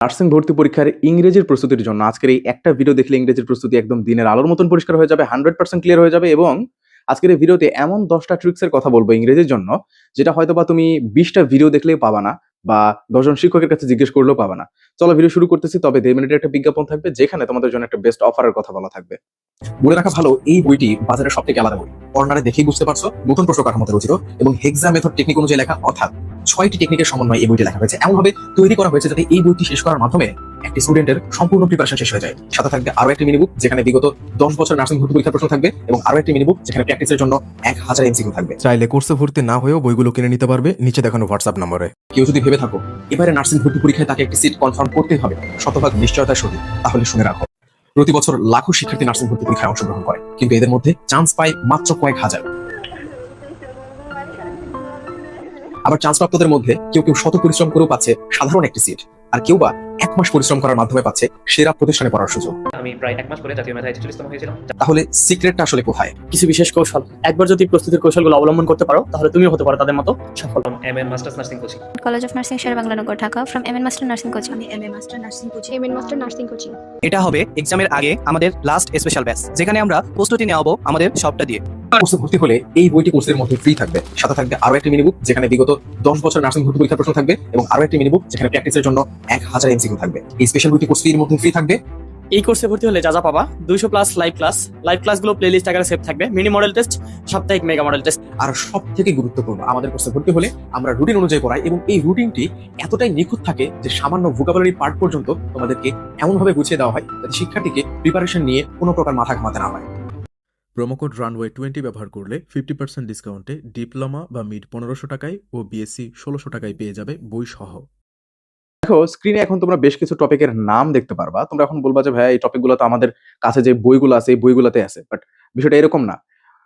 Nursing ভর্তি পরীক্ষার ইংরেজির প্রস্তুতির জন্য আজকের এই একটা ভিডিও দেখলে ইংরেজির প্রস্তুতি একদম দিনের আলোর মতন পরিষ্কার হয়ে যাবে হান্ড্রেড পার্সেন্ট ক্লিয়ার হয়ে যাবে এবং আজকের এই ভিডিওতে এমন দশটা ট্রিক্সের কথা বলব ইংরেজির জন্য, যেটা হয়তো বা তুমি বিশটা ভিডিও দেখলেই পাবা না বা দশজন শিক্ষকের কাছে জিজ্ঞেস করলেও পাবা না। চলো ভিডিও শুরু করতেছি, তবে দেড় মিনিটের একটা বিজ্ঞাপন থাকবে, যেখানে তোমাদের জন্য একটা বেস্ট অফারের কথা বলা থাকবে। বলে রাখা ভালো, এই বইটি বাজারের সব থেকে আলাদা বই। কর্নারে দেখেই বুঝতে পারছ, নতুন প্রশ্ন কাঠামোতে রচিত এবং হেক্সা মেথড টেকনিক অনুযায়ী লেখা, অর্থাৎ ছয়টি টেকনিকের সমন্বয়ে এই বইটি লেখা হয়েছে। এমনভাবে তৈরি করা হয়েছে যাতে এই বইটি শেষ করার মাধ্যমে একটি স্টুডেন্টের সম্পূর্ণ প্রিপারেশন শেষ হয়ে যায়। সাথে থাকবে আরও একটি মিনিবুক যেখানে বিগত দশ বছর নার্সিং ভর্তি পরীক্ষার প্রশ্ন থাকবে এবং আরও একটি মিনিবুক যেখানে প্র্যাকটিসের জন্য এক হাজার এমসিকিউ থাকবে। চাইলে কোর্সে ভর্তি না হয়েও বইগুলো কিনে নিতে পারবে। নিচে দেখানো হোয়াটসঅ্যাপ নম্বরে। কেউ যদি ভেবে থাকো এবারে নার্সিং ভর্তি পরীক্ষায় তাকে একটি সিট কনফার্ম করতেই হবে শতভাগ নিশ্চয়তার সহিত। তাহলে শুনে রাখো প্রতি বছর লাখো শিক্ষার্থী নার্সিং ভর্তি পরীক্ষায় অংশগ্রহণ করে কিন্তু এদের মধ্যে চান্স পায় মাত্র কয়েক হাজার। আবার চান্স প্রাপ্তদের মধ্যে কেউ কেউ শত পরিশ্রম করেও পাচ্ছে সাধারণ একটি সিট আর কেউ বা মাস পরিশ্রম করার মাধ্যমে পাচ্ছে সেরা প্রতিষ্ঠানে পড়ার সুযোগ। আমি প্রায় এক মাস পরে জাতীয় মেধায় ছেচল্লিশতম হয়েছিলাম। তাহলে সিক্রেটটা আসলে কোথায়? কিছু বিশেষ কৌশল। একবার যদি প্রস্তুতির কৌশলগুলো অবলম্বন করতে পারো তাহলে তুমিও হতে পারো তাদের মতো সফল। M N masters nursing coaching College of Nursing, Sher Bangalore, Dhaka, from MN Master Nursing Coaching. আমি M A master nursing coaching M A master nursing coaching এটা হবে এক্সামের আগে আমাদের লাস্ট স্পেশাল ব্যাচ যেখানে আমরা প্রস্তুতি নেওয়াবো আমাদের সবটা দিয়ে। কোর্সে ভর্তি হলে এই বইটি কোর্সের মধ্যে ফ্রি থাকবে। সাথে থাকবে আরও একটি মিনিবুক যেখানে বিগত দশ বছর নার্সিং ভর্তি পরীক্ষার প্রশ্ন থাকবে এবং আরও একটি মিনিবুক যেখানে প্র্যাকটিসের জন্য এক হাজার এমসিকিউ থাকবে। এই স্পেশাল বইটি কোর্স ফির মধ্যে ফ্রি থাকবে। এই কোর্সে ভর্তি হলে যা যা পাবা দুইশো প্লাস লাইভ ক্লাস লাইভ ক্লাসগুলো প্লেলিস্ট আকারে সেভ থাকবে। মিনি মডেল টেস্ট সাপ্তাহিক মেগা মডেল টেস্ট আর সব থেকে গুরুত্বপূর্ণ আমাদের কোর্সে ভর্তি হলে আমরা রুটিন অনুযায়ী পড়াই এবং এই রুটিনটি এতটাই নিখুঁত থাকে যে সামান্য ভোকাবুলারি পার্ট পর্যন্ত তোমাদেরকে এমনভাবে গুছিয়ে দেওয়া হয় যাতে শিক্ষার্থীকে প্রিপারেশন নিয়ে কোনো প্রকার মাথা ঘামাতে না হয়। প্রোমোকোড রানওয়ে টোয়েন্টি ব্যবহার করলে ফিফটি পার্সেন্ট ডিসকাউন্টে ডিপ্লোমা বা মিড পনেরোশো টাকায় ও বিএসসি ষোলোশো টাকায় পেয়ে যাবে বই সহ। দেখো স্ক্রিনে এখন তোমরা বেশ কিছু টপিকের নাম দেখতে পারবা। তোমরা এখন বলবা যে ভাইয়া এই টপিকগুলো তো আমাদের কাছে যে বইগুলো আছে, এই বইগুলোতে আছে। বাট বিষয়টা এরকম না।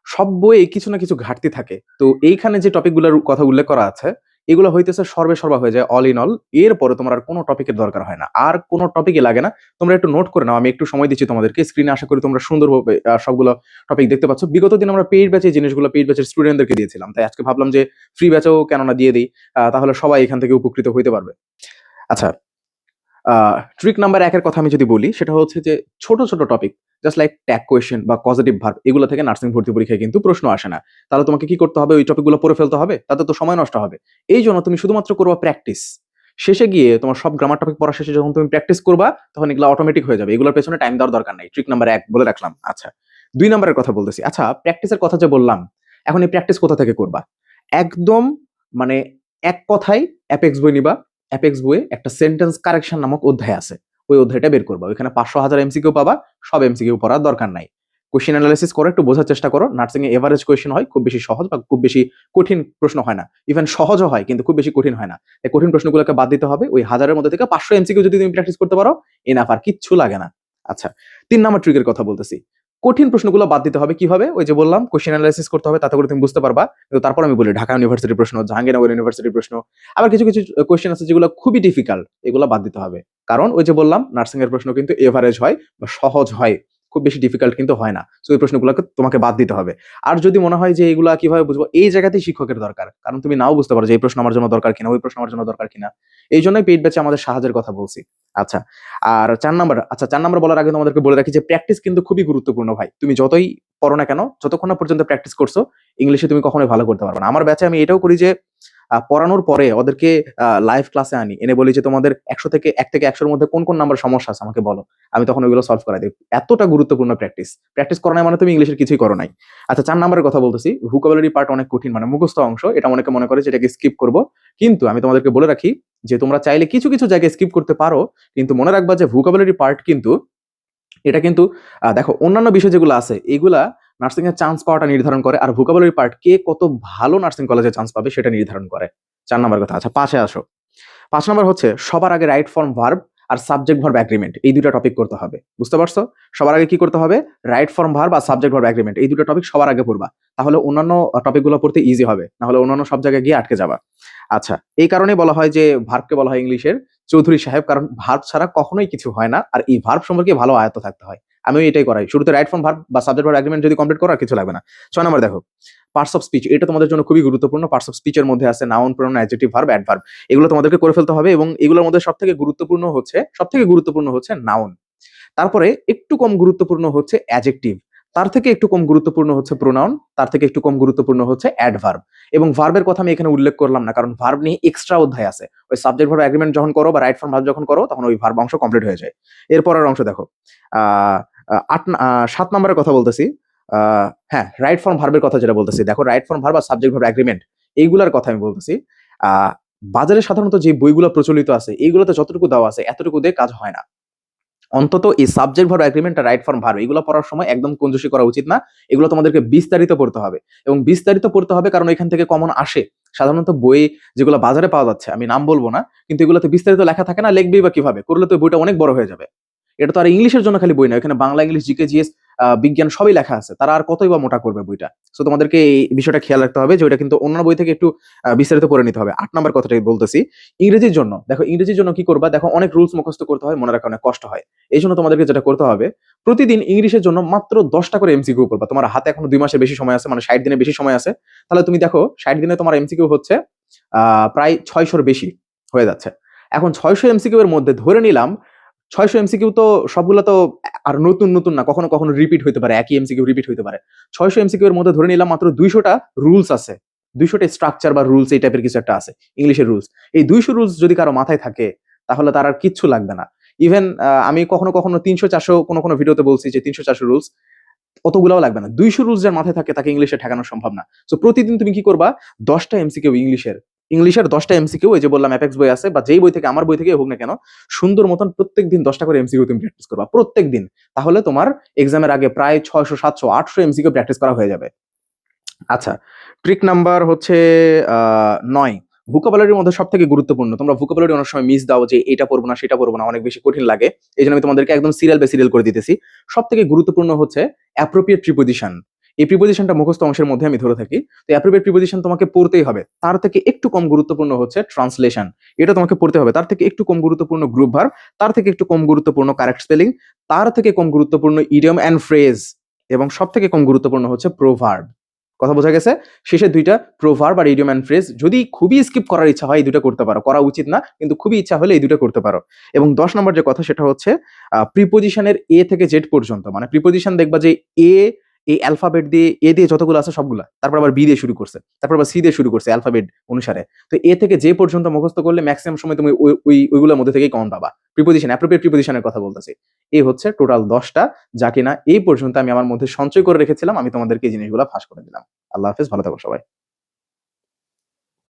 সব বইয়ে কিছু না কিছু ঘাটতি থাকে। তো এইখানে যে টপিকগুলোর কথা উল্লেখ করা আছে, এগুলো হইতেছে সর্বে সর্বা হয়ে যায় অল ইন অল এরপরে তোমার আর কোনো টপিকের দরকার হয় না। আর কোনো টপিকই লাগে না। তোমরা একটু নোট করে নাও, আমি একটু সময় দিচ্ছি তোমাদেরকে। স্ক্রিনে আশা করি তোমরা সুন্দরভাবে সবগুলো টপিক দেখতে পাচ্ছ। বিগত দিন আমরা পেইড ব্যাচে জিনিসগুলো পেইড ব্যাচের স্টুডেন্টদেরকে দিয়েছিলাম। তাই আজকে ভাবলাম যে ফ্রি ব্যাচেও কেননা দিয়ে দিই। তাহলে সবাই এখান থেকে উপকৃত হইতে পারবে। আচ্ছা ট্রিক নাম্বার একের কথা আমি যদি বলি, সেটা হচ্ছে যে ছোট ছোট topic just like tag question বা পজিটিভ ভার্ব এগুলো থেকে নার্সিং ভর্তি পরীক্ষায় কিন্তু প্রশ্ন আসে না। তাহলে তোমাকে কি করতে হবে? ওই টপিকগুলো পড়ে ফেলতে হবে? তাতে তো সময় নষ্ট হবে। এই জন্য তুমি শুধুমাত্র করবা প্র্যাকটিস শেষে গিয়ে তোমার সব গ্রামার টপিক পড়া শেষে যখন তুমি প্র্যাকটিস করবা, তখন এগুলো অটোমেটিক হয়ে যাবে। এগুলোর পেছনে টাইম দেওয়ার দরকার নাই। ট্রিক নাম্বার এক বলে রাখলাম। আচ্ছা দুই নাম্বারের কথা বলতেছি। আচ্ছা প্র্যাকটিসের কথা যে বললাম, এখন এই প্র্যাকটিস কোথা থেকে করবা? একদম মানে এক কথায় অ্যাপেক্স বই নিবা। অ্যাপেক্স বইয়ে একটা সেন্টেন্স কারেকশন নামক অধ্যায় আছে। ওই অধ্যায়টা বের করবা। ওইখানে পাঁচশো হাজার এমসিকিউ পাবা, সব এমসিকিউ পড়ার দরকার নাই। কোশ্চেন অ্যানালাইসিস করে, একটু বোঝার চেষ্টা করো। নার্সিং এ এভারেজ কোয়েশ্চেন হয়, খুব বেশি সহজ বা খুব বেশি কঠিন প্রশ্ন হয় না। ইভেন সহজও হয়, কিন্তু খুব বেশি কঠিন হয় না। এই কঠিন প্রশ্নগুলোকে বাদ দিতে হবে। ওই হাজারের মধ্যে থেকে পাঁচশো এমসিকিউ যদি তুমি প্র্যাকটিস করতে পারো এনাফ আর কিচ্ছু লাগে না। আচ্ছা তিন নাম্বার ট্রিকের কথা বলতেছি। কঠিন প্রশ্নগুলো বাদ দিতে হবে। কীভাবে? ওই যে বললাম কোশ্চেন অ্যানালাইসিস করতে হবে, তাতে করে তুমি বুঝতে পারবা। কিন্তু তারপর আমি বলি, ঢাকা ইউনিভার্সিটির প্রশ্ন, জাহাঙ্গীরনগর ইউনিভার্সিটির প্রশ্ন, আবার কিছু কিছু কোশ্চেন আছে যেগুলো খুবই ডিফিকাল্ট এগুলো বাদ দিতে হবে। কারণ ওই যে বললাম নার্সিং এর প্রশ্ন কিন্তু এভারেজ হয় বা সহজ হয়। খুব বেশি ডিফিকাল্ট কিন্তু হয় না। তো এই প্রশ্নগুলোকে তোমাকে বাদ দিতে হবে। আর যদি মনে হয় যে এইগুলা কীভাবে বুঝব, এই জায়গাতেই শিক্ষকের দরকার। কারণ তুমি নাও বুঝতে পারো যে এই প্রশ্ন আমার জন্য দরকার কিনা, ওই প্রশ্ন আমার জন্য দরকার কিনা। এই জন্যই পেইড ব্যাচে আমাদের সাহায্যের কথা বলছি। আচ্ছা আর চার নাম্বার আচ্ছা চার নাম্বার বলার আগে তোমাদেরকে বলে রাখি যে প্র্যাকটিস কিন্তু খুবই গুরুত্বপূর্ণ ভাই। তুমি যতই পড়ো না কেন, যতক্ষণ না পর্যন্ত প্র্যাকটিস করছ ইংলিশে তুমি কখনোই ভালো করতে পারবে না। আমার ব্যাচে আমি এটাও করি যে পড়ানোর পরে ওদেরকে লাইভ ক্লাসে আনি। এনে বলি যে, তোমাদের একশো থেকে, এক থেকে একশোর মধ্যে কোন কোন নাম্বার সমস্যা আছে? আমাকে বলো। আমি তখন ওইগুলো সলভ করাই দিই। এতটা গুরুত্বপূর্ণ প্র্যাকটিস প্র্যাকটিস করা নাই মানে তুমি ইংলিশের কিছুই করো নাই। আচ্ছা চার নাম্বারের কথা বলতেছি। ভুকাবুলারি পার্ট অনেক কঠিন মানে মুখস্থ অংশ। এটা অনেকে মনে করে যে, এটাকে স্কিপ করব। কিন্তু আমি তোমাদেরকে বলে রাখি যে তোমরা চাইলে কিছু কিছু জায়গায় স্কিপ করতে পারো, কিন্তু মনে রাখবা যে ভুকাবুলারি পার্ট কিন্তু, এটা কিন্তু দেখো অন্যান্য বিষয় যেগুলো আছে, এগুলা নার্সিং এর চান্স পাওয়াটা নির্ধারণ করে, আর ভোকাবুলারি পার্ট কে কত ভালো নার্সিং কলেজে চান্স পাবে সেটা নির্ধারণ করে। চার নম্বর কথা আচ্ছা পাশে আসো। পাঁচ নম্বর হচ্ছে সবার আগে রাইট ফর্ম ভার্ব আর সাবজেক্ট ভার্ব অ্যাগ্রিমেন্ট এই দুটো টপিক করতে হবে। বুঝতে পারছ? সবার আগে কি করতে হবে? রাইট ফর্ম ভার্ব আর সাবজেক্ট ভার্ব অ্যাগ্রিমেন্ট এই দুটো টপিক সবার আগে পড়বা। তাহলে অন্যান্য টপিকগুলো পড়তে ইজি হবে, নাহলে অন্যান্য সব জায়গায় গিয়ে আটকে যাবা। আচ্ছা এই কারণেই বলা হয় যে ভার্বকে বলা হয় ইংলিশের চৌধুরী সাহেব, কারণ ভার্ব ছাড়া কখনোই কিছু হয় না, আর এই ভার্ব সম্পর্কে ভালো আয়ত্ত থাকতে হয়। আমি এটাই করাই। শুরুতে রাইট ফর্ম ভার্ব বা সাবজেক্ট ভার্ব অ্যাগ্রিমেন্ট যদি কমপ্লিট করো কিছু লাগবে না। ছয় নম্বর দেখো পার্টস অফ স্পিচ এটা তোমাদের জন্য খুবই গুরুত্বপূর্ণ পার্টস অফ স্পিচের মধ্যে আছে noun pronoun adjective verb adverb এগুলো তোমাদেরকে করে ফেলতে হবে এবং এগুলোর মধ্যে সবথেকে গুরুত্বপূর্ণ হচ্ছে সবথেকে গুরুত্বপূর্ণ হচ্ছে নাউন তারপরে একটু কম গুরুত্বপূর্ণ হচ্ছে অ্যাডজেক্টিভ তার থেকে একটু কম গুরুত্বপূর্ণ হচ্ছে প্রোনাউন তার থেকে একটু কম গুরুত্বপূর্ণ হচ্ছে অ্যাডভার্ব এবং ভার্বের কথা আমি এখানে উল্লেখ করলাম না কারণ ভার্ব নিয়ে এক্সট্রা অধ্যায় আছে ওই সাবজেক্ট ভার্ব অ্যাগ্রিমেন্ট যখন করো বা রাইট ফর্ম ভার্ব যখন করো তখন ওই ভার্ব অংশ কমপ্লিট হয়ে যায় এরপরের অংশ দেখো আহ, আট সাত নম্বরের কথা বলতেছি হ্যাঁ রাইট ফর্ম ভার্বের কথা যেটা বলতেছি, দেখো রাইট ফর্ম ভার্ব আর সাবজেক্ট ভার্ব এগ্রিমেন্ট এইগুলার কথা আমি বলতেছি। বাজারে সাধারণত যে বইগুলো প্রচলিত আছে, এইগুলোতে যতটুকু দেওয়া আছে, এতটুকু দিয়ে কাজ হয় না। অন্তত এই সাবজেক্ট ভার্ব এগ্রিমেন্ট আর রাইট ফর্ম ভার্ব এগুলো পড়ার সময় একদম কঞ্জুসি করা উচিত না। এগুলো তোমাদেরকে বিস্তারিত পড়তে হবে এবং বিস্তারিত পড়তে হবে কারণ এখান থেকে কমন আসে। সাধারণত বই যেগুলো বাজারে পাওয়া যাচ্ছে, আমি নাম বলব না, কিন্তু এগুলোতে বিস্তারিত লেখা থাকে না লিখবেই বা কীভাবে? করলে তো বইটা অনেক বড় হয়ে যাবে। এটা তো আর ইংলিশের জন্য খালি বই না, এখানে বাংলা ইংলিশ জিকে জিএস বিজ্ঞান সবই লেখা আছে, তারা আর কতই বা মোটা করবে বইটা? সো তোমাদেরকে এই বিষয়টা খেয়াল রাখতে হবে যে ওইটা কিন্তু অন্য বই থেকে একটু বিস্তারিত করে নিতে হবে। আট নম্বর কথাটাই বলতেছি, ইংরেজির জন্য, দেখো ইংরেজির জন্য কি করবা? দেখো অনেক রুলস মুখস্থ করতে হয়, মনে রাখা অনেক কষ্ট হয়। এই জন্য তোমাদেরকে যেটা করতে হবে, প্রতিদিন ইংলিশের জন্য মাত্র দশটা করে এমসিকিউ করবা। তোমার হাতে এখনও দুই মাসের বেশি সময় আছে মানে ষাট দিনে বেশি সময় আছে, তাহলে তুমি দেখো ষাট দিনে তোমার এমসিকিউ হচ্ছে প্রায় ছয়শোর বেশি হয়ে যাচ্ছে। এখন ছয়শো এমসিকিউ এর মধ্যে ধরে নিলাম ছয়শো এমসিকিউ তো সবগুলো তো আর নতুন নতুন না, কখনো কখনো রিপিট হইতে পারে, একই এমসিকিউ রিপিট হইতে পারে। ছয়শো এমসিকিউ এর মধ্যে ধরে নিলাম মাত্র দুইশোটা রুলস আছে। দুইশোটা স্ট্রাকচার বা রুলস এই টাইপের কিছু একটা আছে, ইংলিশের রুলস এই দুইশো রুলস যদি কারও মাথায় থাকে, তাহলে তার আর কিচ্ছু লাগবে না। ইভেন আমি কখনো কখনো তিনশো, চারশো কোনো কোনো ভিডিওতে বলছি যে তিনশো, চারশো রুলস অতগুলাও লাগবে না। দুইশো রুলস যার মাথায় থাকে, তাকে ইংলিশে ঠেকানো সম্ভব না। তো প্রতিদিন তুমি কি করবা? দশটা এমসিকিউ ইংলিশের ইংলিশের দশটা এমসিকিউ এই যে বললাম অ্যাপেক্স বই আছে, বা যেই বই থেকে আমার বই থেকে হোক না কেন, সুন্দর মতন প্রত্যেক দিন দশটা করে এমসিকিউ তুমি প্র্যাকটিস করবা প্রত্যেক দিন তাহলে তোমার এক্সামের আগে প্রায় ছয়শো, সাতশো, আটশো এমসিকিউ প্র্যাকটিস করা হয়ে যাবে। আচ্ছা ট্রিক নাম্বার হচ্ছে নয়। ভুকাবুলারির মধ্যে সব থেকে গুরুত্বপূর্ণ। তোমরা ভুকাবুলারি অনেক সময় মিস দাও যে এটা পড়ব না, সেটা পড়ব না, অনেক বেশি কঠিন লাগে। এই জন্য আমি তোমাদেরকে একদম সিরিয়াল বাই সিরিয়াল করে দিতেছি। সব থেকে গুরুত্বপূর্ণ হচ্ছে অ্যাপ্রোপ্রিয়েট প্রিপোজিশন এই প্রিপোজিশনটা মুখস্থ অংশের মধ্যে আমি ধরে থাকি। তো অ্যাপ্রোপ্রিয়েট প্রিপোজিশন তোমাকে পড়তেই হবে। তার থেকে একটু কম গুরুত্বপূর্ণ হচ্ছে ট্রান্সলেশন এটা তোমাকে পড়তে হবে। তার থেকে একটু কম গুরুত্বপূর্ণ গ্রুপ ভার্ব তার থেকে একটু কম গুরুত্বপূর্ণ কারেক্ট স্পেলিং তার থেকে কম গুরুত্বপূর্ণ ইডিয়ম অ্যান্ড ফ্রেজ এবং সব থেকে কম গুরুত্বপূর্ণ হচ্ছে প্রোভার্ব কথা বোঝা গেছে? শেষের দুইটা প্রোভার্ব আর ইডিয়ম অ্যান্ড ফ্রেজ যদি খুবই স্কিপ করার ইচ্ছা হয় এই দুটো করতে পারো। করা উচিত না, কিন্তু খুবই ইচ্ছা হলে এই দুটো করতে পারো। এবং দশ নম্বর যে কথা সেটা হচ্ছে প্রিপোজিশনের এ থেকে জেড পর্যন্ত মানে প্রিপোজিশন দেখবা যে এ এই অ্যালফাবেট দিয়ে এ দিয়ে যতগুলো আছে সবগুলা। তারপর আবার বি দিয়ে শুরু করছে। তারপর আবার সি দিয়ে শুরু করছে অ্যালফাবেট অনুসারে। তো এ থেকে যে পর্যন্ত মুখস্থ করলে ম্যাক্সিমাম সময় তুমি ওই ওই, ওইগুলোর মধ্যে থেকেই কমন পাবা। প্রিপোজিশন অ্যাপ্রোপ্রিয়েট প্রিপোজিশনের কথা বলতেছি। এই হচ্ছে টোটাল দশটা, যা কিনা এই পর্যন্ত আমি আমার মধ্যে সঞ্চয় করে রেখেছিলাম, আমি তোমাদেরকে এই জিনিসগুলো ফাঁস করে দিলাম। আল্লাহ হাফেজ, ভালো থাকো সবাই।